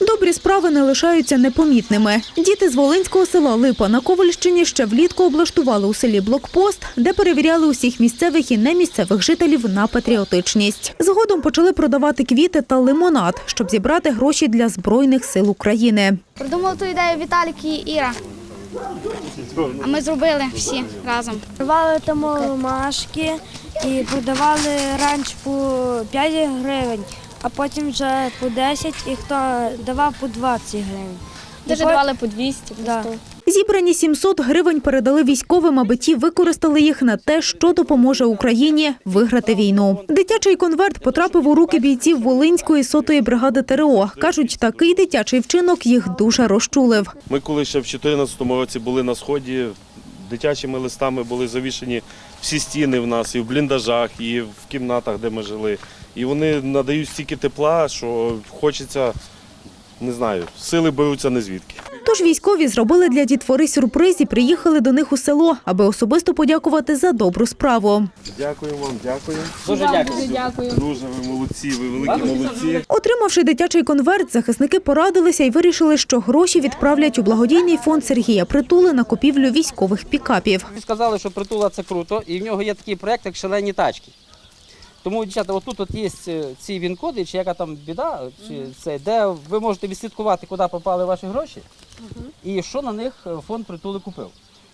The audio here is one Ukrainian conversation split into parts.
Добрі справи не лишаються непомітними. Діти з Волинського села Липа на Ковальщині ще влітку облаштували у селі блокпост, де перевіряли усіх місцевих і немісцевих жителів на патріотичність. Згодом почали продавати квіти та лимонад, щоб зібрати гроші для збройних сил України. Придумав ту ідею Віталік і Іра. А ми зробили всі разом. Продавали там ромашки і продавали раніше по 5 гривень, а потім вже по 10 і хто давав по 20 гривень. Дуже по- давали по 200, по Да. 100. Зібрані 700 гривень передали військовим, аби ті використали їх на те, що допоможе Україні виграти війну. Дитячий конверт потрапив у руки бійців Волинської сотої бригади ТРО. кажуть, такий дитячий вчинок їх дуже розчулив. Ми коли ще в 2014 році були на сході, дитячими листами були завішені всі стіни в нас, і в бліндажах, і в кімнатах, де ми жили. І вони надають стільки тепла, що хочеться, не знаю, сили беруться не звідки. Тож військові зробили для дітвори сюрприз і приїхали до них у село, аби особисто подякувати за добру справу. Дякую вам, дякую. Дуже дякую. Дуже ви молодці, ви великі молодці. Отримавши дитячий конверт, захисники порадилися і вирішили, що гроші відправлять у благодійний фонд Сергія Притули на купівлю військових пікапів. Сказали, що притула це круто, і в нього є такий проект, як шалені тачки. Тому, дівчата, отут от є е, ці він-коди, чи яка там біда, чи це, де ви можете відслідкувати, куди попали ваші гроші, і що на них е, фонд притули купив.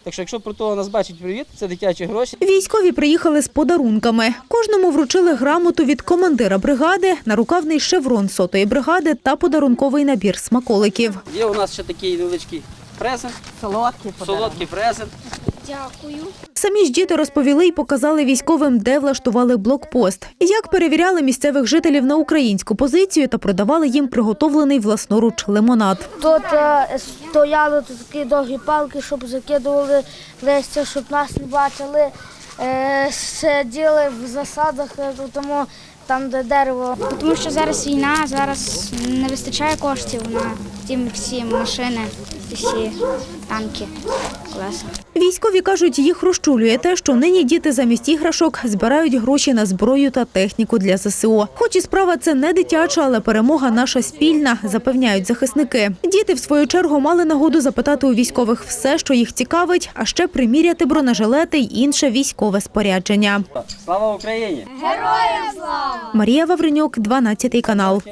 Так що, якщо притула нас бачить привіт, це дитячі гроші. Військові приїхали з подарунками. Кожному вручили грамоту від командира бригади, нарукавний шеврон сотої бригади та подарунковий набір смаколиків. Є у нас ще такий невеличкий презент, Солодкий солодкий презент. Дякую. Самі ж діти розповіли і показали військовим, де влаштували блокпост, як перевіряли місцевих жителів на українську позицію та продавали їм приготовлений власноруч лимонад. Тут е, стояли тут такі довгі палки, щоб закидували листя, щоб нас не бачили. Е, сиділи в засадах, е, тому там, де дерево. Тому що зараз війна, зараз не вистачає коштів на ті всі машини, всі танки, колеса. Військові кажуть, їх розчулює те, що нині діти замість іграшок збирають гроші на зброю та техніку для ЗСУ. Хоч і справа це не дитяча, але перемога наша спільна, запевняють захисники. Діти, в свою чергу, мали нагоду запитати у військових все, що їх цікавить, а ще приміряти бронежилети й інше військове спорядження. Слава Україні! Героям слава! Марія Вавренюк, 12 канал.